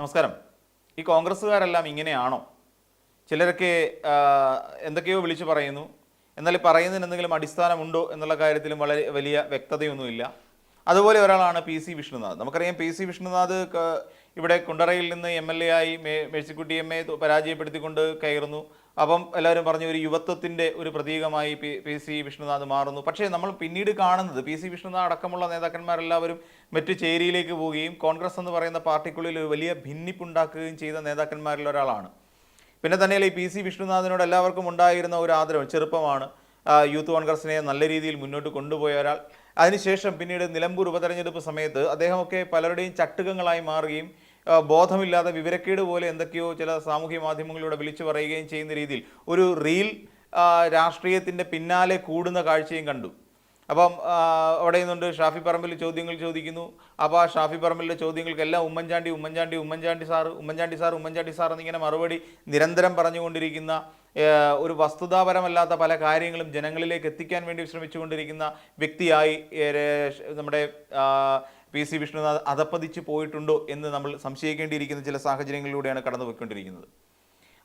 നമസ്കാരം. ഈ കോൺഗ്രസ്സുകാരെല്ലാം ഇങ്ങനെയാണോ? ചിലരൊക്കെ എന്തൊക്കെയോ വിളിച്ചു പറയുന്നു. എന്നാൽ ഈ പറയുന്നതിന് എന്തെങ്കിലും അടിസ്ഥാനമുണ്ടോ എന്നുള്ള കാര്യത്തിലും വളരെ വലിയ വ്യക്തതയൊന്നുമില്ല. അതുപോലെ ഒരാളാണ് പി സി വിഷ്ണുനാഥ്. നമുക്കറിയാം പി സി വിഷ്ണുനാഥ് ഇവിടെ കുണ്ടറയിൽ നിന്ന് എം എൽ എ ആയി മേഴ്സിക്കുട്ടി എം എ പരാജയപ്പെടുത്തിക്കൊണ്ട് കയറുന്നു. അപ്പം എല്ലാവരും പറഞ്ഞു ഒരു യുവത്വത്തിന്റെ ഒരു പ്രതീകമായി പി പി സി വിഷ്ണുനാഥ് മാറുന്നു. പക്ഷേ നമ്മൾ പിന്നീട് കാണുന്നത് പി സി വിഷ്ണുനാഥ് അടക്കമുള്ള നേതാക്കന്മാരെല്ലാവരും മറ്റു ചേരിയിലേക്ക് പോവുകയും കോൺഗ്രസ് എന്ന് പറയുന്ന പാർട്ടിക്കുള്ളിൽ ഒരു വലിയ ഭിന്നിപ്പുണ്ടാക്കുകയും ചെയ്ത നേതാക്കന്മാരിൽ ഒരാളാണ്. പിന്നെ തന്നെയല്ല ഈ പി സി വിഷ്ണുനാഥിനോട് എല്ലാവർക്കും ഉണ്ടായിരുന്ന ഒരു ആദരവ് ചെറുപ്പമാണ്. യൂത്ത് കോൺഗ്രസിനെ നല്ല രീതിയിൽ മുന്നോട്ട് കൊണ്ടുപോയ ഒരാൾ. അതിനുശേഷം പിന്നീട് നിലമ്പൂർ ഉപതെരഞ്ഞെടുപ്പ് സമയത്ത് അദ്ദേഹമൊക്കെ പലരുടെയും ചട്ടുകങ്ങളായി മാറുകയും ബോധമില്ലാതെ വിവരക്കേട് പോലെ എന്തൊക്കെയോ ചില സാമൂഹ്യ മാധ്യമങ്ങളിലൂടെ വിളിച്ചു പറയുകയും ചെയ്യുന്ന രീതിയിൽ ഒരു റീൽ രാഷ്ട്രീയത്തിന്റെ പിന്നാലെ കൂടുന്ന കാഴ്ചയും കണ്ടു. അപ്പം അവിടെ നിന്നുണ്ട് ഷാഫി പറമ്പിൽ ചോദ്യങ്ങൾ ചോദിക്കുന്നു. അപ്പോൾ ആ ഷാഫി പറമ്പിലെ ചോദ്യങ്ങൾക്കെല്ലാം Oommen Chandy Oommen Chandy Oommen Chandy sir Oommen Chandy sir Oommen Chandy sir എന്നിങ്ങനെ മറുപടി നിരന്തരം പറഞ്ഞുകൊണ്ടിരിക്കുന്ന ഒരു വസ്തുതാപരമല്ലാത്ത പല കാര്യങ്ങളും ജനങ്ങളിലേക്ക് എത്തിക്കാൻ വേണ്ടി ശ്രമിച്ചുകൊണ്ടിരിക്കുന്ന വ്യക്തിയായി നമ്മുടെ പി സി വിഷ്ണുനാഥ് അധപ്പതിച്ച് പോയിട്ടുണ്ടോ എന്ന് നമ്മൾ സംശയിക്കേണ്ടിയിരിക്കുന്ന ചില സാഹചര്യങ്ങളിലൂടെയാണ് കടന്നു പോയിക്കൊണ്ടിരിക്കുന്നത്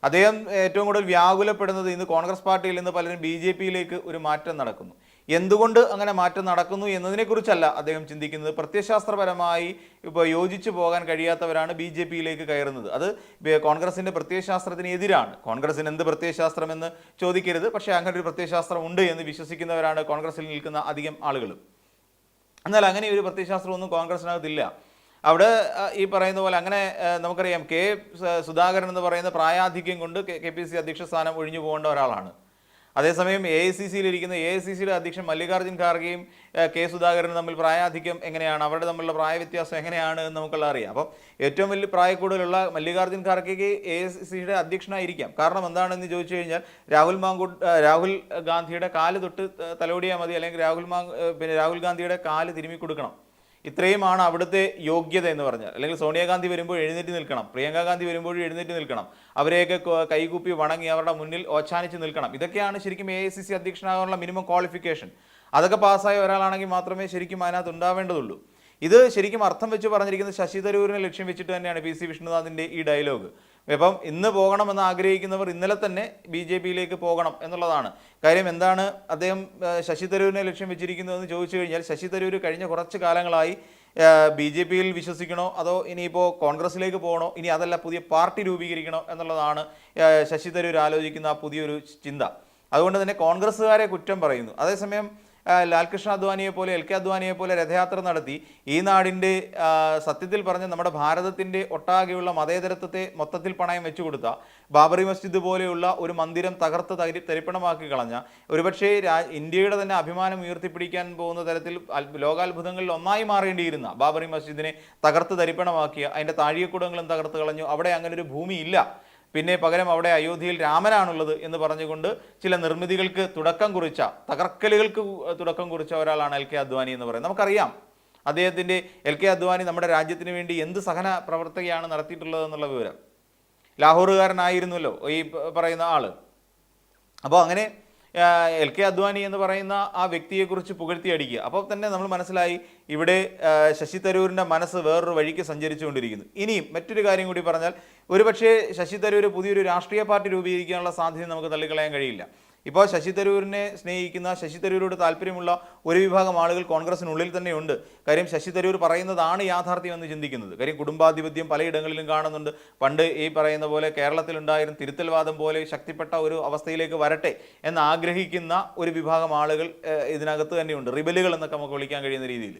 അദ്ദേഹം ഏറ്റവും കൂടുതൽ വ്യാകുലപ്പെടുന്നത് ഇന്ന് കോൺഗ്രസ് പാർട്ടിയിൽ നിന്ന് പലരും ബി ജെ പിയിലേക്ക് ഒരു മാറ്റം നടക്കുന്നു. എന്തുകൊണ്ട് അങ്ങനെ മാറ്റം നടക്കുന്നു എന്നതിനെക്കുറിച്ചല്ല അദ്ദേഹം ചിന്തിക്കുന്നത്. പ്രത്യയശാസ്ത്രപരമായി ഇപ്പോൾ യോജിച്ചു പോകാൻ കഴിയാത്തവരാണ് ബി ജെ പിയിലേക്ക് കയറുന്നത്. അത് കോൺഗ്രസിന്റെ പ്രത്യയശാസ്ത്രത്തിന് എതിരാണ്. കോൺഗ്രസിന് എന്ത് പ്രത്യയശാസ്ത്രമെന്ന് ചോദിക്കരുത്. പക്ഷേ അങ്ങനെ ഒരു പ്രത്യയശാസ്ത്രം ഉണ്ട് എന്ന് വിശ്വസിക്കുന്നവരാണ് കോൺഗ്രസിൽ നിൽക്കുന്ന അധികം ആളുകളും. എന്നാൽ അങ്ങനെ ഒരു പ്രത്യയശാസ്ത്രമൊന്നും കോൺഗ്രസിനകത്തില്ല അവിടെ ഈ പറയുന്ന പോലെ അങ്ങനെ നമുക്കറിയാം കെ സുധാകരൻ എന്ന് പറയുന്ന പ്രായാധിക്യം കൊണ്ട് കെ പി സി അധ്യക്ഷ സ്ഥാനം ഒഴിഞ്ഞു പോകേണ്ട ഒരാളാണ്. അതേസമയം എ ഐ സി സിയിലിരിക്കുന്ന എ ഐ സി സിയുടെ അധ്യക്ഷൻ മല്ലികാർജുൻ ഖാർഗെയും കെ സുധാകരനും തമ്മിൽ പ്രായാധിക്യം എങ്ങനെയാണ്? അവരുടെ തമ്മിലുള്ള പ്രായ വ്യത്യാസം എങ്ങനെയാണ് എന്ന് നമുക്കുള്ള അറിയാം. അപ്പം ഏറ്റവും വലിയ പ്രായക്കൂടുതലുള്ള മല്ലികാർജുൻ ഖാർഗെക്ക് എ ഐ സി സിയുടെ അധ്യക്ഷനായിരിക്കാം. കാരണം എന്താണെന്ന് ചോദിച്ചു കഴിഞ്ഞാൽ രാഹുൽ മാങ്കൂട്ട് രാഹുൽ ഗാന്ധിയുടെ കാൽ തൊട്ട് തലോടിയാൽ മതി. അല്ലെങ്കിൽ രാഹുൽ മാങ് പിന്നെ രാഹുൽ ഗാന്ധിയുടെ കാൽ തിരുമ്മി കൊടുക്കണം ഇത്രയുമാണ് അവിടുത്തെ യോഗ്യത എന്ന് പറഞ്ഞാൽ. അല്ലെങ്കിൽ സോണിയാഗാന്ധി വരുമ്പോൾ എഴുന്നേറ്റ് നിൽക്കണം. പ്രിയങ്ക ഗാന്ധി വരുമ്പോഴും എഴുന്നേറ്റ് നിൽക്കണം. അവരെയൊക്കെ കൈകൂപ്പി വണങ്ങി അവരുടെ മുന്നിൽ ഓച്ചാനിച്ച് നിൽക്കണം. ഇതൊക്കെയാണ് ശരിക്കും എ ഐ സി സി അധ്യക്ഷനാകാനുള്ള മിനിമം ക്വാളിഫിക്കേഷൻ അതൊക്കെ പാസ്സായ ഒരാളാണെങ്കിൽ മാത്രമേ ശരിക്കും അതിനകത്ത് ഉണ്ടാവേണ്ടതുള്ളൂ. ഇത് ശരിക്കും അർത്ഥം വെച്ച് പറഞ്ഞിരിക്കുന്നത് ശശി തരൂരിനെ ലക്ഷ്യം വെച്ചിട്ട് തന്നെയാണ് പി സി വിഷ്ണുനാഥിന്റെ ഈ ഡയലോഗ് ഇപ്പം ഇന്ന് പോകണമെന്ന് ആഗ്രഹിക്കുന്നവർ ഇന്നലെ തന്നെ ബി ജെ പിയിലേക്ക് പോകണം എന്നുള്ളതാണ്. കാര്യം എന്താണ് അദ്ദേഹം ശശി തരൂരിനെ ലക്ഷ്യം വെച്ചിരിക്കുന്നതെന്ന് ചോദിച്ചു കഴിഞ്ഞാൽ ശശി തരൂർ കഴിഞ്ഞ കുറച്ച് കാലങ്ങളായി ബി ജെ പിയിൽ വിശ്വസിക്കണോ അതോ ഇനിയിപ്പോൾ കോൺഗ്രസ്സിലേക്ക് പോകണോ ഇനി അതല്ല പുതിയ പാർട്ടി രൂപീകരിക്കണോ എന്നുള്ളതാണ് ശശി തരൂർ ആലോചിക്കുന്ന ആ പുതിയൊരു ചിന്ത. അതുകൊണ്ട് തന്നെ കോൺഗ്രസ്സുകാരെ കുറ്റം പറയുന്നു. അതേസമയം ലാൽകൃഷ്ണ അദ്വാനിയെ പോലെ എൽ കെ അദ്വാനിയെ പോലെ രഥയാത്ര നടത്തി ഈ നാടിന്റെ സത്യത്തിൽ പറഞ്ഞ നമ്മുടെ ഭാരതത്തിന്റെ ഒട്ടാകെയുള്ള മതേതരത്വത്തെ മൊത്തത്തിൽ പണയം വെച്ചു കൊടുത്ത ബാബറി മസ്ജിദ് പോലെയുള്ള ഒരു മന്ദിരം തകർത്ത് തരി തരിപ്പണമാക്കി കളഞ്ഞ ഒരുപക്ഷേ ഇന്ത്യയുടെ തന്നെ അഭിമാനം ഉയർത്തിപ്പിടിക്കാൻ പോകുന്ന തരത്തിൽ ലോകാത്ഭുതങ്ങളിൽ ഒന്നായി മാറേണ്ടിയിരുന്ന ബാബറി മസ്ജിദിനെ തകർത്ത് തരിപ്പണമാക്കിയ അതിന്റെ താഴികക്കുടങ്ങളും തകർത്ത് കളഞ്ഞു അവിടെ അങ്ങനെ ഒരു ഭൂമിയില്ല. പിന്നെ പകരം അവിടെ അയോധ്യയിൽ രാമനാണുള്ളത് എന്ന് പറഞ്ഞുകൊണ്ട് ചില നിർമ്മിതികൾക്ക് തുടക്കം കുറിച്ച തകർക്കലുകൾക്ക് തുടക്കം കുറിച്ച ഒരാളാണ് എൽ കെ അദ്വാനി എന്ന് പറയുന്നത്. നമുക്കറിയാം അദ്ദേഹത്തിന്റെ എൽ കെ അദ്വാനി നമ്മുടെ രാജ്യത്തിന് വേണ്ടി എന്ത് സഹന പ്രവർത്തകയാണ് നടത്തിയിട്ടുള്ളത് എന്നുള്ള വിവരം. ലാഹോറുകാരനായിരുന്നല്ലോ ഈ പറയുന്ന ആൾ. അപ്പോൾ അങ്ങനെ എൽ കെ അദ്വാനി എന്ന് പറയുന്ന ആ വ്യക്തിയെക്കുറിച്ച് പുകഴ്ത്തി അടിക്കുക. അപ്പോൾ തന്നെ നമ്മൾ മനസ്സിലായി ഇവിടെ ശശി തരൂരിന്റെ മനസ്സ് വേറൊരു വഴിക്ക് സഞ്ചരിച്ചുകൊണ്ടിരിക്കുന്നു. ഇനിയും മറ്റൊരു കാര്യം കൂടി പറഞ്ഞാൽ ഒരുപക്ഷേ ശശി തരൂർ പുതിയൊരു രാഷ്ട്രീയ പാർട്ടി രൂപീകരിക്കാനുള്ള സാധ്യത നമുക്ക് തള്ളിക്കളയാൻ കഴിയില്ല. ഇപ്പോൾ ശശി തരൂരിനെ സ്നേഹിക്കുന്ന ശശി തരൂരോട് താല്പര്യമുള്ള ഒരു വിഭാഗം ആളുകൾ കോൺഗ്രസിനുള്ളിൽ തന്നെയുണ്ട്. കാര്യം ശശി തരൂർ പറയുന്നതാണ് യാഥാർത്ഥ്യം എന്ന് ചിന്തിക്കുന്നത്. കാര്യം കുടുംബാധിപത്യം പലയിടങ്ങളിലും കാണുന്നുണ്ട്. പണ്ട് ഈ പറയുന്ന പോലെ കേരളത്തിലുണ്ടായിരുന്ന തിരുത്തൽവാദം പോലെ ശക്തിപ്പെട്ട ഒരു അവസ്ഥയിലേക്ക് വരട്ടെ എന്ന് ആഗ്രഹിക്കുന്ന ഒരു വിഭാഗം ആളുകൾ ഇതിനകത്ത് തന്നെയുണ്ട്. റിബലുകൾ എന്നൊക്കെ നമുക്ക് വിളിക്കാൻ കഴിയുന്ന രീതിയിൽ.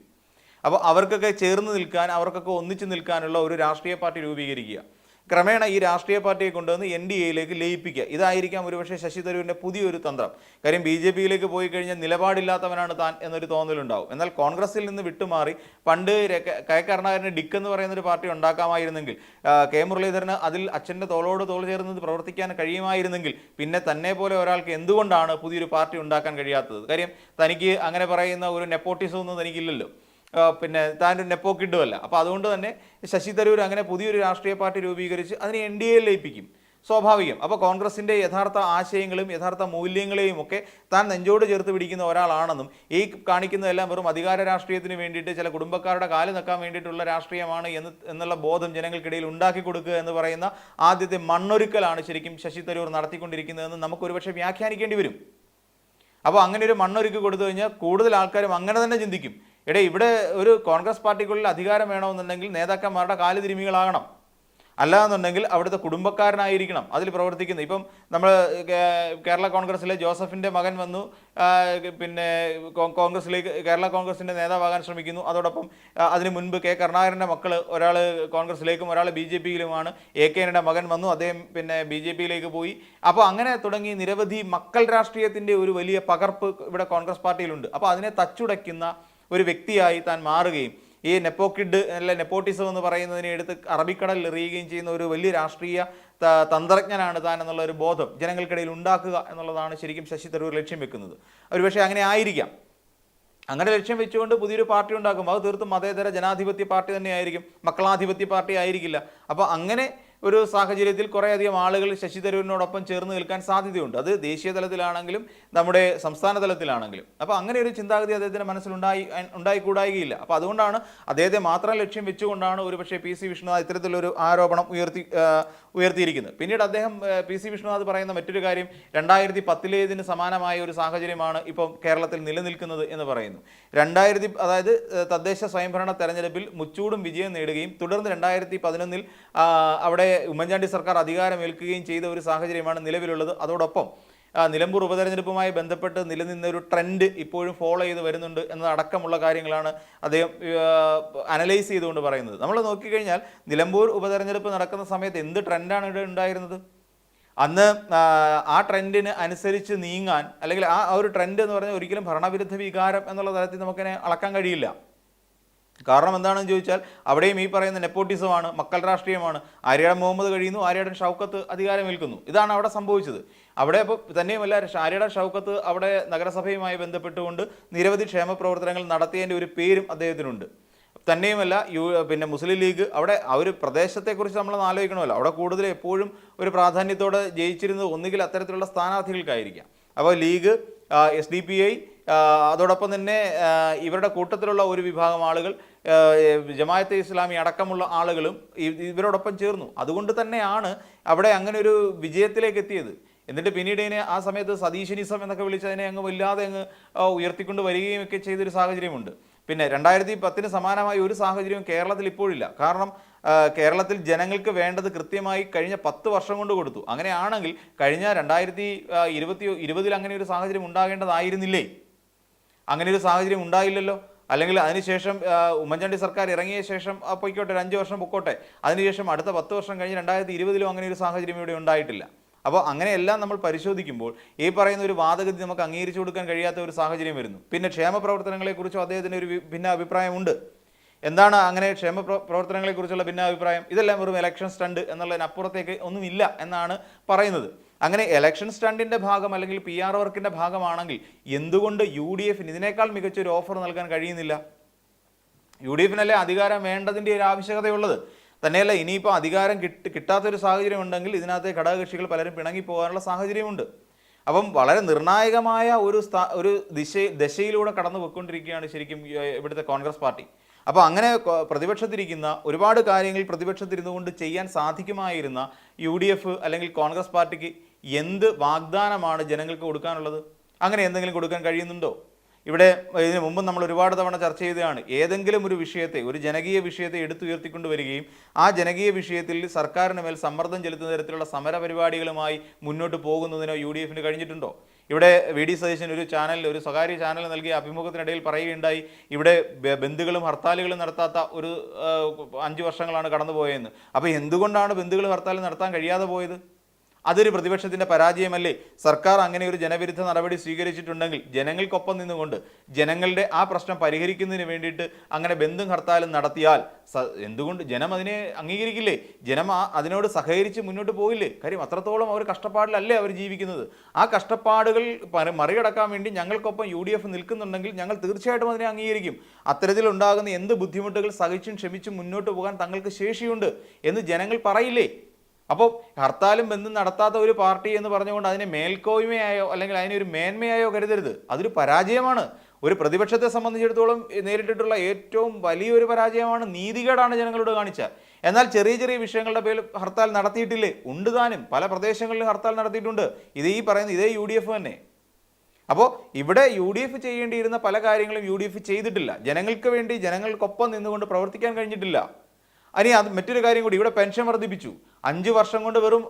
അപ്പോൾ അവർക്കൊക്കെ ചേർന്ന് നിൽക്കാൻ അവർക്കൊക്കെ ഒന്നിച്ചു നിൽക്കാനുള്ള ഒരു രാഷ്ട്രീയ പാർട്ടി രൂപീകരിക്കുക. ക്രമേണ ഈ രാഷ്ട്രീയ പാർട്ടിയെ കൊണ്ടുവന്ന് എൻ ഡി എയിലേക്ക് ലയിപ്പിക്കുക. ഇതായിരിക്കാം ഒരുപക്ഷെ ശശി തരൂരിന്റെ പുതിയൊരു തന്ത്രം. കാര്യം ബി ജെ പിയിലേക്ക് പോയി കഴിഞ്ഞാൽ നിലപാടില്ലാത്തവനാണ് താൻ എന്നൊരു തോന്നലുണ്ടാവും. എന്നാൽ കോൺഗ്രസിൽ നിന്ന് വിട്ടുമാറി പണ്ട് കെ കരുണാകരന് ഡിക്ക് എന്ന് പറയുന്ന ഒരു പാർട്ടി ഉണ്ടാക്കാമായിരുന്നെങ്കിൽ കെ മുരളീധരന് അതിൽ അച്ഛന്റെ തോളോട് തോൾ ചേർന്ന് പ്രവർത്തിക്കാൻ കഴിയുമായിരുന്നെങ്കിൽ പിന്നെ തന്നെ പോലെ ഒരാൾക്ക് എന്തുകൊണ്ടാണ് പുതിയൊരു പാർട്ടി ഉണ്ടാക്കാൻ കഴിയാത്തത്? കാര്യം തനിക്ക് അങ്ങനെ പറയുന്ന ഒരു നെപ്പോട്ടിസം ഒന്നും തനിക്കില്ലല്ലോ. പിന്നെ താന്റെ നെപ്പോ കിഡുമല്ല അപ്പോൾ അതുകൊണ്ട് തന്നെ ശശി തരൂർ അങ്ങനെ പുതിയൊരു രാഷ്ട്രീയ പാർട്ടി രൂപീകരിച്ച് അതിനെ എൻ ഡി എയിൽ ലയിപ്പിക്കും. സ്വാഭാവികം. അപ്പോൾ കോൺഗ്രസിന്റെ യഥാർത്ഥ ആശയങ്ങളും യഥാർത്ഥ മൂല്യങ്ങളെയും ഒക്കെ താൻ നെഞ്ചോട് ചേർത്ത് പിടിക്കുന്ന ഒരാളാണെന്നും ഈ കാണിക്കുന്നതെല്ലാം വെറും അധികാര രാഷ്ട്രീയത്തിന് വേണ്ടിയിട്ട് ചില കുടുംബക്കാരുടെ കാൽ നിൽക്കാൻ വേണ്ടിയിട്ടുള്ള രാഷ്ട്രീയമാണ് എന്ന് എന്നുള്ള ബോധം ജനങ്ങൾക്കിടയിൽ ഉണ്ടാക്കി കൊടുക്കുക എന്ന് പറയുന്ന ആദ്യത്തെ മണ്ണൊരുക്കലാണ് ശരിക്കും ശശി തരൂർ നടത്തിക്കൊണ്ടിരിക്കുന്നതെന്ന് നമുക്ക് ഒരുപക്ഷെ വ്യാഖ്യാനിക്കേണ്ടി വരും. അപ്പോൾ അങ്ങനെ ഒരു മണ്ണൊരുക്കി കൊടുത്തു കഴിഞ്ഞാൽ കൂടുതൽ ആൾക്കാരും അങ്ങനെ തന്നെ ചിന്തിക്കും. എടേ ഇവിടെ ഒരു കോൺഗ്രസ് പാർട്ടിക്കുള്ളിൽ അധികാരം വേണമെന്നുണ്ടെങ്കിൽ നേതാക്കന്മാരുടെ കാൽ തിരുമികളാകണം അല്ലാന്നുണ്ടെങ്കിൽ അവിടുത്തെ കുടുംബക്കാരനായിരിക്കണം അതിൽ പ്രവർത്തിക്കുന്നത്. ഇപ്പം നമ്മൾ കേരള കോൺഗ്രസ്സിലെ ജോസഫിന്റെ മകൻ വന്നു. പിന്നെ കോൺഗ്രസ്സിലേക്ക് കേരള കോൺഗ്രസിന്റെ നേതാവാകാൻ ശ്രമിക്കുന്നു. അതോടൊപ്പം അതിന് മുൻപ് കെ കരുണാകരന്റെ മക്കൾ ഒരാൾ കോൺഗ്രസ്സിലേക്കും ഒരാൾ ബി ജെ പിയിലുമാണ്. എ കെ എന്റെ മകൻ വന്നു. അദ്ദേഹം പിന്നെ ബി ജെ പിയിലേക്ക് പോയി. അപ്പോൾ അങ്ങനെ തുടങ്ങി നിരവധി മക്കൾ രാഷ്ട്രീയത്തിന്റെ ഒരു വലിയ പകർപ്പ് ഇവിടെ കോൺഗ്രസ് പാർട്ടിയിലുണ്ട്. അപ്പോൾ അതിനെ തച്ചുടയ്ക്കുന്ന ഒരു വ്യക്തിയായി താൻ മാറുകയും ഈ നെപ്പോക്കിഡ് അല്ലെ നെപ്പോട്ടിസം എന്ന് പറയുന്നതിനെ എടുത്ത് അറബിക്കടലിൽ എറിയുകയും ചെയ്യുന്ന ഒരു വലിയ രാഷ്ട്രീയ തന്ത്രജ്ഞനാണ് താൻ എന്നുള്ള ഒരു ബോധം ജനങ്ങൾക്കിടയിൽ ഉണ്ടാക്കുക എന്നുള്ളതാണ് ശരിക്കും ശശി തരൂർ ലക്ഷ്യം വെക്കുന്നത്. ഒരുപക്ഷെ അങ്ങനെ ആയിരിക്കാം. അങ്ങനെ ലക്ഷ്യം വെച്ചുകൊണ്ട് പുതിയൊരു പാർട്ടി ഉണ്ടാക്കും. അത് തീർത്തും മതേതര ജനാധിപത്യ പാർട്ടി തന്നെയായിരിക്കും. മക്കളാധിപത്യ പാർട്ടി ആയിരിക്കില്ല. അപ്പോൾ അങ്ങനെ ഒരു സാഹചര്യത്തിൽ കുറേയധികം ആളുകൾ ശശി തരൂരിനോടൊപ്പം ചേർന്ന് നിൽക്കാൻ സാധ്യതയുണ്ട്. അത് ദേശീയ തലത്തിലാണെങ്കിലും നമ്മുടെ സംസ്ഥാന തലത്തിലാണെങ്കിലും. അപ്പോൾ അങ്ങനെ ഒരു ചിന്താഗതി അദ്ദേഹത്തിന്റെ മനസ്സിലുണ്ടായി ഉണ്ടായിക്കൂടായികയില്ല. അപ്പോൾ അതുകൊണ്ടാണ് അദ്ദേഹത്തെ മാത്രം ലക്ഷ്യം വെച്ചുകൊണ്ടാണ് ഒരുപക്ഷെ പി സി വിഷ്ണുനാഥ് ഇത്തരത്തിലൊരു ആരോപണം ഉയർത്തി ഉയർത്തിയിരിക്കുന്നത്. പിന്നീട് അദ്ദേഹം പി സി വിഷ്ണുനാഥ് പറയുന്ന മറ്റൊരു കാര്യം രണ്ടായിരത്തി പത്തിലേതിന് സമാനമായ ഒരു സാഹചര്യമാണ് ഇപ്പം കേരളത്തിൽ നിലനിൽക്കുന്നത് എന്ന് പറയുന്നു. രണ്ടായിരത്തി അതായത് തദ്ദേശ സ്വയംഭരണ തെരഞ്ഞെടുപ്പിൽ മുച്ചൂടും വിജയം നേടുകയും തുടർന്ന് രണ്ടായിരത്തി പതിനൊന്നിൽ അവിടെ ഉമ്മൻചാണ്ടി സർക്കാർ അധികാരമേൽക്കുകയും ചെയ്ത ഒരു സാഹചര്യമാണ് നിലവിലുള്ളത്. അതോടൊപ്പം നിലമ്പൂർ ഉപതെരഞ്ഞെടുപ്പുമായി ബന്ധപ്പെട്ട് നിലനിന്ന ഒരു ട്രെൻഡ് ഇപ്പോഴും ഫോളോ ചെയ്ത് വരുന്നുണ്ട് എന്നതടക്കമുള്ള കാര്യങ്ങളാണ് അദ്ദേഹം അനലൈസ് ചെയ്തുകൊണ്ട് പറയുന്നത്. നമ്മൾ നോക്കിക്കഴിഞ്ഞാൽ നിലമ്പൂർ ഉപതെരഞ്ഞെടുപ്പ് നടക്കുന്ന സമയത്ത് എന്ത് ട്രെൻഡാണ് ഇവിടെ ഉണ്ടായിരുന്നത്? അന്ന് ആ, ട്രെൻഡിന് അനുസരിച്ച് നീങ്ങാൻ അല്ലെങ്കിൽ ആ ഒരു ട്രെൻഡ് എന്ന് പറഞ്ഞാൽ ഒരിക്കലും ഭരണവിരുദ്ധ വികാരം എന്നുള്ള തരത്തിൽ നമുക്കതിനെ അളക്കാൻ കഴിയില്ല. കാരണം എന്താണെന്ന് ചോദിച്ചാൽ അവിടെയും ഈ പറയുന്ന നെപ്പോട്ടിസമാണ് മക്കൾ രാഷ്ട്രീയമാണ്. ആര്യാടൻ മുഹമ്മദ് കഴിയുന്നു ആര്യാടൻ ഷൗക്കത്ത് അധികാരമേൽക്കുന്നു. ഇതാണ് അവിടെ സംഭവിച്ചത്. അവിടെ ഇപ്പോൾ തന്നെയുമല്ല ആര്യാടൻ ഷൗക്കത്ത് അവിടെ നഗരസഭയുമായി ബന്ധപ്പെട്ടുകൊണ്ട് നിരവധി ക്ഷേമ പ്രവർത്തനങ്ങൾ നടത്തിയതിന്റെ ഒരു പേരും അദ്ദേഹത്തിനുണ്ട്. തന്നെയുമല്ല യു പിന്നെ മുസ്ലിം ലീഗ് അവിടെ ആ ഒരു പ്രദേശത്തെക്കുറിച്ച് നമ്മൾ ആലോചിക്കണമല്ലോ. അവിടെ കൂടുതൽ എപ്പോഴും ഒരു പ്രാധാന്യത്തോടെ ജയിച്ചിരുന്നത് ഒന്നുകിൽ അത്തരത്തിലുള്ള സ്ഥാനാർത്ഥികൾക്കായിരിക്കാം. അപ്പോൾ league S D P I അതോടൊപ്പം തന്നെ ഇവരുടെ കൂട്ടത്തിലുള്ള ഒരു വിഭാഗം ആളുകൾ ജമായത്ത് ഇസ്ലാമി അടക്കമുള്ള ആളുകളും ഇവരോടൊപ്പം ചേർന്നു. അതുകൊണ്ട് തന്നെയാണ് അവിടെ അങ്ങനെ ഒരു വിജയത്തിലേക്ക് എത്തിയത്. എന്നിട്ട് പിന്നീട് ഇതിനെ ആ സമയത്ത് സതീശനിസം എന്നൊക്കെ വിളിച്ചതിനെ അങ്ങ് വല്ലാതെ അങ്ങ് ഉയർത്തിക്കൊണ്ട് വരികയും ഒക്കെ ചെയ്തൊരു സാഹചര്യമുണ്ട്. പിന്നെ രണ്ടായിരത്തി പത്തിന് സമാനമായ ഒരു സാഹചര്യവും കേരളത്തിൽ ഇപ്പോഴില്ല. കാരണം കേരളത്തിൽ ജനങ്ങൾക്ക് വേണ്ടത് കൃത്യമായി കഴിഞ്ഞ പത്ത് വർഷം കൊണ്ട് കൊടുത്തു. അങ്ങനെയാണെങ്കിൽ കഴിഞ്ഞ രണ്ടായിരത്തി ഇരുപത്തി ഇരുപതിൽ അങ്ങനെ ഒരു സാഹചര്യം ഉണ്ടാകേണ്ടതായിരുന്നില്ലേ? അങ്ങനെ ഒരു സാഹചര്യം ഉണ്ടായില്ലല്ലോ. അല്ലെങ്കിൽ അതിനുശേഷം ഉമ്മൻചാണ്ടി സർക്കാർ ഇറങ്ങിയ ശേഷം പൊയ്ക്കോട്ടെ ഒരു അഞ്ച് വർഷം പൊക്കോട്ടെ. അതിനുശേഷം അടുത്ത പത്ത് വർഷം കഴിഞ്ഞ് രണ്ടായിരത്തി ഇരുപതിലും അങ്ങനെ ഒരു സാഹചര്യം ഇവിടെ ഉണ്ടായിട്ടില്ല. അപ്പോൾ അങ്ങനെയെല്ലാം നമ്മൾ പരിശോധിക്കുമ്പോൾ ഈ പറയുന്ന ഒരു വാദഗതി നമുക്ക് അംഗീകരിച്ചു കൊടുക്കാൻ കഴിയാത്ത ഒരു സാഹചര്യം വരുന്നു. പിന്നെ ക്ഷേമ പ്രവർത്തനങ്ങളെക്കുറിച്ചും അദ്ദേഹത്തിന് ഒരു ഭിന്ന അഭിപ്രായമുണ്ട് എന്താണ് അങ്ങനെ ക്ഷേമ പ്ര- പ്രവർത്തനങ്ങളെക്കുറിച്ചുള്ള ഭിന്ന അഭിപ്രായം ഇതെല്ലാം വെറും ഇലക്ഷൻ സ്റ്റണ്ട് എന്നുള്ളതിനപ്പുറത്തേക്ക് ഒന്നുമില്ല എന്നാണ് പറയുന്നത്. അങ്ങനെ ഇലക്ഷൻ സ്റ്റണ്ടിന്റെ ഭാഗം അല്ലെങ്കിൽ പി ആർ വർക്കിന്റെ ഭാഗമാണെങ്കിൽ എന്തുകൊണ്ട് യു ഡി എഫിന് ഇതിനേക്കാൾ മികച്ചൊരു ഓഫർ നൽകാൻ കഴിയുന്നില്ല? യു ഡി എഫിനല്ലേ അധികാരം വേണ്ടതിന്റെ ഒരു ആവശ്യകതയുള്ളത്? തന്നെയല്ല ഇനിയിപ്പോൾ അധികാരം കിട്ടി കിട്ടാത്തൊരു സാഹചര്യം ഉണ്ടെങ്കിൽ ഇതിനകത്തെ ഘടകകക്ഷികൾ പലരും പിണങ്ങി പോകാനുള്ള സാഹചര്യമുണ്ട്. അപ്പം വളരെ നിർണായകമായ ഒരു സ്ഥാ- ഒരു ദിശ ദശയിലൂടെ കടന്നു പോയിക്കൊണ്ടിരിക്കുകയാണ് ശരിക്കും ഇവിടുത്തെ കോൺഗ്രസ് പാർട്ടി. അപ്പോൾ അങ്ങനെ പ്രതിപക്ഷത്തിരിക്കുന്ന ഒരുപാട് കാര്യങ്ങൾ പ്രതിപക്ഷത്തിരുന്നു കൊണ്ട് ചെയ്യാൻ സാധിക്കുമായിരുന്ന യു അല്ലെങ്കിൽ കോൺഗ്രസ് പാർട്ടിക്ക് എന്ത് വാഗ്ദാനമാണ് ജനങ്ങൾക്ക് കൊടുക്കാനുള്ളത്? അങ്ങനെ എന്തെങ്കിലും കൊടുക്കാൻ കഴിയുന്നുണ്ടോ? ഇവിടെ ഇതിനു മുമ്പ് നമ്മൾ ഒരുപാട് തവണ ചർച്ച ചെയ്തതാണ് ഏതെങ്കിലും ഒരു വിഷയത്തെ ഒരു ജനകീയ വിഷയത്തെ എടുത്തുയർത്തിക്കൊണ്ട് വരികയും ആ ജനകീയ വിഷയത്തിൽ സർക്കാരിന് മേൽ സമ്മർദ്ദം ചെലുത്തുന്ന തരത്തിലുള്ള സമര പരിപാടികളുമായി മുന്നോട്ട് പോകുന്നതിനോ യു ഡി എഫിന് കഴിഞ്ഞിട്ടുണ്ടോ? ഇവിടെ വി ഡി സതീശൻ ഒരു ചാനൽ ഒരു സ്വകാര്യ ചാനൽ നൽകിയ അഭിമുഖത്തിനിടയിൽ പറയുകയുണ്ടായി ഇവിടെ ബന്ധുക്കളും ഹർത്താലുകളും നടത്താത്ത ഒരു അഞ്ച് വർഷങ്ങളാണ് കടന്നുപോയതെന്ന്. അപ്പോൾ എന്തുകൊണ്ടാണ് ബന്ധുക്കളും ഹർത്താലും നടത്താൻ കഴിയാതെ പോയത്? അതൊരു പ്രതിപക്ഷത്തിന്റെ പരാജയമല്ലേ? സർക്കാർ അങ്ങനെ ഒരു ജനവിരുദ്ധ നടപടി സ്വീകരിച്ചിട്ടുണ്ടെങ്കിൽ ജനങ്ങൾക്കൊപ്പം നിന്നുകൊണ്ട് ജനങ്ങളുടെ ആ പ്രശ്നം പരിഹരിക്കുന്നതിന് വേണ്ടിയിട്ട് അങ്ങനെ ബന്ധം ഹർത്താലും നടത്തിയാൽ എന്തുകൊണ്ട് ജനം അതിനെ അംഗീകരിക്കില്ലേ? ജനം അതിനോട് സഹകരിച്ച് മുന്നോട്ട് പോയില്ലേ? കാര്യം അത്രത്തോളം അവർ കഷ്ടപ്പാടിലല്ലേ അവർ ജീവിക്കുന്നത്. ആ കഷ്ടപ്പാടുകൾ മറികടക്കാൻ വേണ്ടി ഞങ്ങൾക്കൊപ്പം യു ഡി എഫ് നിൽക്കുന്നുണ്ടെങ്കിൽ ഞങ്ങൾ തീർച്ചയായിട്ടും അതിനെ അംഗീകരിക്കും. അത്തരത്തിലുണ്ടാകുന്ന എന്ത് ബുദ്ധിമുട്ടുകൾ സഹിച്ചും ക്ഷമിച്ചും മുന്നോട്ട് പോകാൻ തങ്ങൾക്ക് ശേഷിയുണ്ട് എന്ന് ജനങ്ങൾ പറയില്ലേ? അപ്പോൾ ഹർത്താലും ബന്ധം നടത്താത്ത ഒരു പാർട്ടി എന്ന് പറഞ്ഞുകൊണ്ട് അതിനെ മേൽക്കോയ്മയായോ അല്ലെങ്കിൽ അതിനെ ഒരു മേന്മയായോ കരുതരുത്. അതൊരു പരാജയമാണ്. ഒരു പ്രതിപക്ഷത്തെ സംബന്ധിച്ചിടത്തോളം നേരിട്ടിട്ടുള്ള ഏറ്റവും വലിയൊരു പരാജയമാണ് നീതികേടാണ് ജനങ്ങളോട് കാണിച്ച. എന്നാൽ ചെറിയ ചെറിയ വിഷയങ്ങളുടെ പേരിൽ ഹർത്താൽ നടത്തിയിട്ടില്ലേ? ഉണ്ട് താനും. പല പ്രദേശങ്ങളിലും ഹർത്താൽ നടത്തിയിട്ടുണ്ട്. ഇതേ ഈ പറയുന്ന ഇതേ യു തന്നെ. അപ്പോൾ ഇവിടെ യു ഡി എഫ് ചെയ്യേണ്ടിയിരുന്ന പല കാര്യങ്ങളും യു ഡി എഫ് ചെയ്തിട്ടില്ല. ജനങ്ങൾക്ക് വേണ്ടി ജനങ്ങൾക്കൊപ്പം നിന്നുകൊണ്ട് പ്രവർത്തിക്കാൻ കഴിഞ്ഞിട്ടില്ല. ഇനി അത് മറ്റൊരു കാര്യം കൂടി ഇവിടെ പെൻഷൻ വർദ്ധിപ്പിച്ചു. അഞ്ച് വർഷം കൊണ്ട് വെറും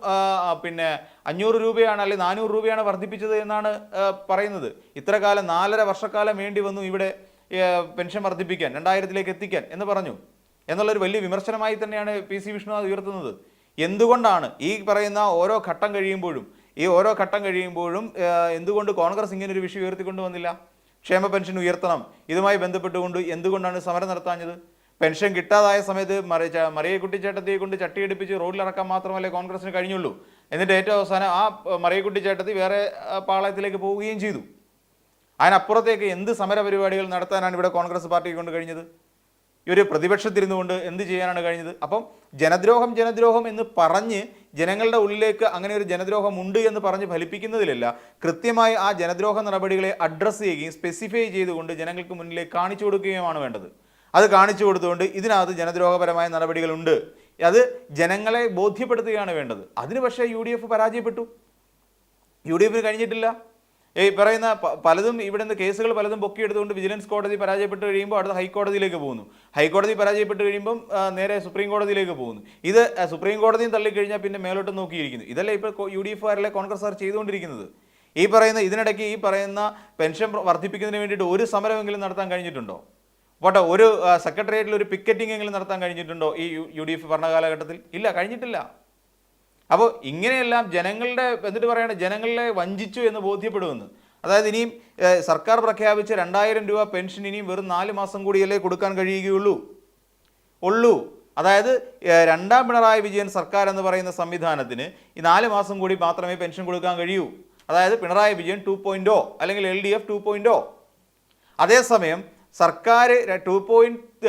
പിന്നെ അഞ്ഞൂറ് രൂപയാണ് അല്ലെങ്കിൽ നാനൂറ് രൂപയാണ് വർദ്ധിപ്പിച്ചത് എന്നാണ് പറയുന്നത്. ഇത്ര കാലം നാലര വർഷക്കാലം വേണ്ടി വന്നു ഇവിടെ പെൻഷൻ വർദ്ധിപ്പിക്കാൻ രണ്ടായിരത്തിലേക്ക് എത്തിക്കാൻ എന്ന് പറഞ്ഞു. എന്നുള്ളൊരു വലിയ വിമർശനമായി തന്നെയാണ് പി സി വിഷ്ണുനാഥ് ഉയർത്തുന്നത്. എന്തുകൊണ്ടാണ്? ഈ പറയുന്ന ഓരോ ഘട്ടം കഴിയുമ്പോഴും ഈ ഓരോ ഘട്ടം കഴിയുമ്പോഴും എന്തുകൊണ്ട് കോൺഗ്രസ് ഇങ്ങനെ ഒരു വിഷയം ഉയർത്തിക്കൊണ്ടു വന്നില്ല? ക്ഷേമ പെൻഷൻ ഉയർത്തണം. ഇതുമായി ബന്ധപ്പെട്ടുകൊണ്ട് എന്തുകൊണ്ടാണ് സമരം നടത്താഞ്ഞത്? പെൻഷൻ കിട്ടാതായ സമയത്ത് മറിയ ച- മറിയക്കുട്ടി ചേട്ടത്തിയെ കൊണ്ട് ചട്ടിയടിപ്പിച്ച് റോഡിലിറക്കാൻ മാത്രമല്ലേ കോൺഗ്രസിന് കഴിഞ്ഞുള്ളൂ. എന്നിട്ട് ഏറ്റവും അവസാനം ആ പ- മറിയക്കുട്ടി ചേട്ടത്തി വേറെ പാളയത്തിലേക്ക് പോവുകയും ചെയ്തു. അതിനപ്പുറത്തേക്ക് എന്ത് സമര പരിപാടികൾ നടത്താനാണ് ഇവിടെ കോൺഗ്രസ് പാർട്ടിക്ക് കൊണ്ട് കഴിഞ്ഞത്? ഒരു പ്രതിപക്ഷത്തിരുന്നുകൊണ്ട് എന്ത് ചെയ്യാനാണ് കഴിഞ്ഞത്? അപ്പം ജനദ്രോഹം ജനദ്രോഹം എന്ന് പറഞ്ഞ് ജനങ്ങളുടെ ഉള്ളിലേക്ക് അങ്ങനെ ഒരു ജനദ്രോഹം ഉണ്ട് എന്ന് പറഞ്ഞ് ഫലിപ്പിക്കുന്നതിലല്ല കൃത്യമായി ആ ജനദ്രോഹ നടപടികളെ അഡ്രസ്സ് ചെയ്യുകയും സ്പെസിഫൈ ചെയ്തുകൊണ്ട് ജനങ്ങൾക്ക് മുന്നിലേക്ക് കാണിച്ചു കൊടുക്കുകയുമാണ് വേണ്ടത്. അത് കാണിച്ചു കൊടുത്തുകൊണ്ട് ഇതിനകത്ത് ജനദ്രോഹപരമായ നടപടികളുണ്ട്. അത് ജനങ്ങളെ ബോധ്യപ്പെടുത്തുകയാണ് വേണ്ടത്. അതിന് പക്ഷേ യു ഡി എഫ് പരാജയപ്പെട്ടു. യു ഡി എഫിന് കഴിഞ്ഞിട്ടില്ല. ഈ പറയുന്ന പലതും ഇവിടെ നിന്ന് കേസുകൾ പലതും പൊക്കിയെടുത്തുകൊണ്ട് വിജിലൻസ് കോടതി പരാജയപ്പെട്ട് കഴിയുമ്പോൾ അടുത്ത ഹൈക്കോടതിയിലേക്ക് പോകുന്നു. ഹൈക്കോടതി പരാജയപ്പെട്ട് കഴിയുമ്പം നേരെ സുപ്രീം കോടതിയിലേക്ക് പോകുന്നു. ഇത് സുപ്രീം കോടതിയും തള്ളിക്കഴിഞ്ഞാൽ പിന്നെ മേലോട്ട് നോക്കിയിരിക്കുന്നു. ഇതല്ലേ ഇപ്പോൾ യു ഡി എഫുകാരിലെ കോൺഗ്രസ്സുകാർ ചെയ്തുകൊണ്ടിരിക്കുന്നത്? ഈ പറയുന്ന ഇതിനിടയ്ക്ക് ഈ പറയുന്ന പെൻഷൻ വർദ്ധിപ്പിക്കുന്നതിന് വേണ്ടിയിട്ട് ഒരു സമരമെങ്കിലും നടത്താൻ കഴിഞ്ഞിട്ടുണ്ടോ? പോട്ടെ ഒരു സെക്രട്ടേറിയറ്റിൽ ഒരു പിക്കറ്റിംഗ് എങ്കിലും നടത്താൻ കഴിഞ്ഞിട്ടുണ്ടോ ഈ യു- ഡി എഫ് ഭരണകാലഘട്ടത്തിൽ? ഇല്ല കഴിഞ്ഞിട്ടില്ല. അപ്പോൾ ഇങ്ങനെയെല്ലാം ജനങ്ങളുടെ എന്നിട്ട് പറയണ ജനങ്ങളെ വഞ്ചിച്ചു എന്ന് ബോധ്യപ്പെടുമെന്ന്. അതായത് ഇനിയും സർക്കാർ പ്രഖ്യാപിച്ച രണ്ടായിരം രൂപ പെൻഷൻ ഇനിയും വെറും നാല് മാസം കൂടിയല്ലേ കൊടുക്കാൻ കഴിയുകയുള്ളൂ. ഉള്ളൂ. അതായത് രണ്ടാം പിണറായി വിജയൻ സർക്കാർ എന്ന് പറയുന്ന സംവിധാനത്തിന് ഈ നാല് മാസം കൂടി മാത്രമേ പെൻഷൻ കൊടുക്കാൻ കഴിയൂ. അതായത് പിണറായി വിജയൻ ടു പോയിന്റോ അല്ലെങ്കിൽ എൽ ഡി എഫ് ടു പോയിന്റോ അതേസമയം സർക്കാർ ടു പോയിന്റ്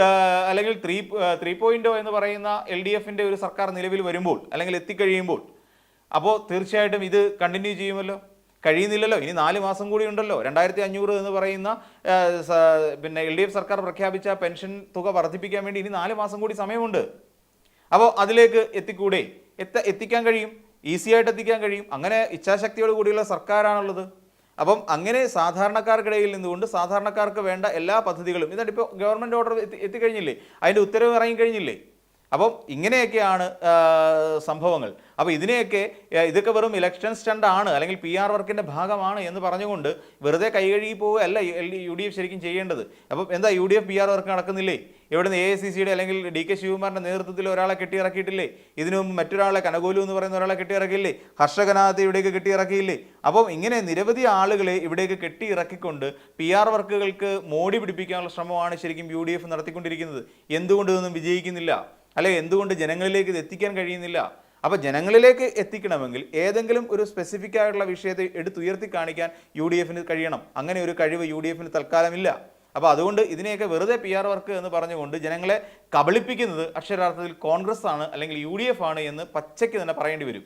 അല്ലെങ്കിൽ ത്രീ ത്രീ പോയിന്റോ എന്ന് പറയുന്ന എൽ ഡി എഫിന്റെ ഒരു സർക്കാർ നിലവിൽ വരുമ്പോൾ അല്ലെങ്കിൽ എത്തിക്കഴിയുമ്പോൾ അപ്പോൾ തീർച്ചയായിട്ടും ഇത് കണ്ടിന്യൂ ചെയ്യുമല്ലോ. കഴിയുന്നില്ലല്ലോ. ഇനി നാല് മാസം കൂടി ഉണ്ടല്ലോ. രണ്ടായിരത്തി അഞ്ഞൂറ് എന്ന് പറയുന്ന പിന്നെ എൽ ഡി എഫ് സർക്കാർ പ്രഖ്യാപിച്ച പെൻഷൻ തുക വർദ്ധിപ്പിക്കാൻ വേണ്ടി ഇനി നാല് മാസം കൂടി സമയമുണ്ട്. അപ്പോൾ അതിലേക്ക് എത്തിക്കൂടെ? എത്ത എത്തിക്കാൻ കഴിയും. ഈസിയായിട്ട് എത്തിക്കാൻ കഴിയും. അങ്ങനെ ഇച്ഛാശക്തിയോട് കൂടിയുള്ള സർക്കാരാണുള്ളത്. അപ്പം അങ്ങനെ സാധാരണക്കാർക്കിടയിൽ നിന്നുകൊണ്ട് സാധാരണക്കാർക്ക് വേണ്ട എല്ലാ പദ്ധതികളും ഇതായിട്ട് ഇപ്പോൾ ഗവൺമെന്റ് ഓർഡർ എത്തി എത്തിക്കഴിഞ്ഞില്ലേ? അതിന്റെ ഉത്തരവ് ഇറങ്ങിക്കഴിഞ്ഞില്ലേ? അപ്പം ഇങ്ങനെയൊക്കെയാണ് സംഭവങ്ങൾ. അപ്പോൾ ഇതിനെയൊക്കെ ഇതൊക്കെ വെറും ഇലക്ഷൻ സ്റ്റണ്ടാണ് അല്ലെങ്കിൽ പി ആർ വർക്കിന്റെ ഭാഗമാണ് എന്ന് പറഞ്ഞുകൊണ്ട് വെറുതെ കൈകഴുകി പോവുകയല്ല യു ഡി എഫ് ശരിക്കും ചെയ്യേണ്ടത്. അപ്പം എന്താ U D F P R work നടക്കുന്നില്ലേ? ഇവിടുന്ന് എ ഐ സി സിയുടെ അല്ലെങ്കിൽ ഡി കെ ശിവകുമാറിന്റെ നേതൃത്വത്തിൽ ഒരാളെ കെട്ടിയിറക്കിയിട്ടില്ലേ? ഇതിനു മുമ്പ് മറ്റൊരാളെ കനകോലു എന്ന് പറയുന്ന ഒരാളെ കെട്ടിയിറക്കിയില്ലേ? ഹർഷകനാഥത്തെ ഇവിടേക്ക് കെട്ടിയിറക്കിയില്ലേ? അപ്പം ഇങ്ങനെ നിരവധി ആളുകളെ ഇവിടേക്ക് കെട്ടിയിറക്കിക്കൊണ്ട് പി ആർ വർക്കുകൾക്ക് മോടി പിടിപ്പിക്കാനുള്ള ശ്രമമാണ് ശരിക്കും യു ഡി എഫ് നടത്തിക്കൊണ്ടിരിക്കുന്നത്. എന്തുകൊണ്ട് ഇതൊന്നും വിജയിക്കുന്നില്ല? അല്ലെ എന്തുകൊണ്ട് ജനങ്ങളിലേക്ക് ഇത് എത്തിക്കാൻ കഴിയുന്നില്ല? അപ്പോൾ ജനങ്ങളിലേക്ക് എത്തിക്കണമെങ്കിൽ ഏതെങ്കിലും ഒരു സ്പെസിഫിക് ആയിട്ടുള്ള വിഷയത്തെ എടുത്തുയർത്തി കാണിക്കാൻ യു ഡി എഫിന് കഴിയണം. അങ്ങനെ ഒരു കഴിവ് യു ഡി എഫിന് തൽക്കാലമില്ല. അപ്പോൾ അതുകൊണ്ട് ഇതിനെയൊക്കെ വെറുതെ പി ആർ വർക്ക് എന്ന് പറഞ്ഞുകൊണ്ട് ജനങ്ങളെ കബളിപ്പിക്കുന്നത് അക്ഷരാർത്ഥത്തിൽ കോൺഗ്രസ് ആണ് അല്ലെങ്കിൽ യു ഡി എഫ് ആണ് എന്ന് പച്ചയ്ക്ക് തന്നെ പറയേണ്ടി വരും.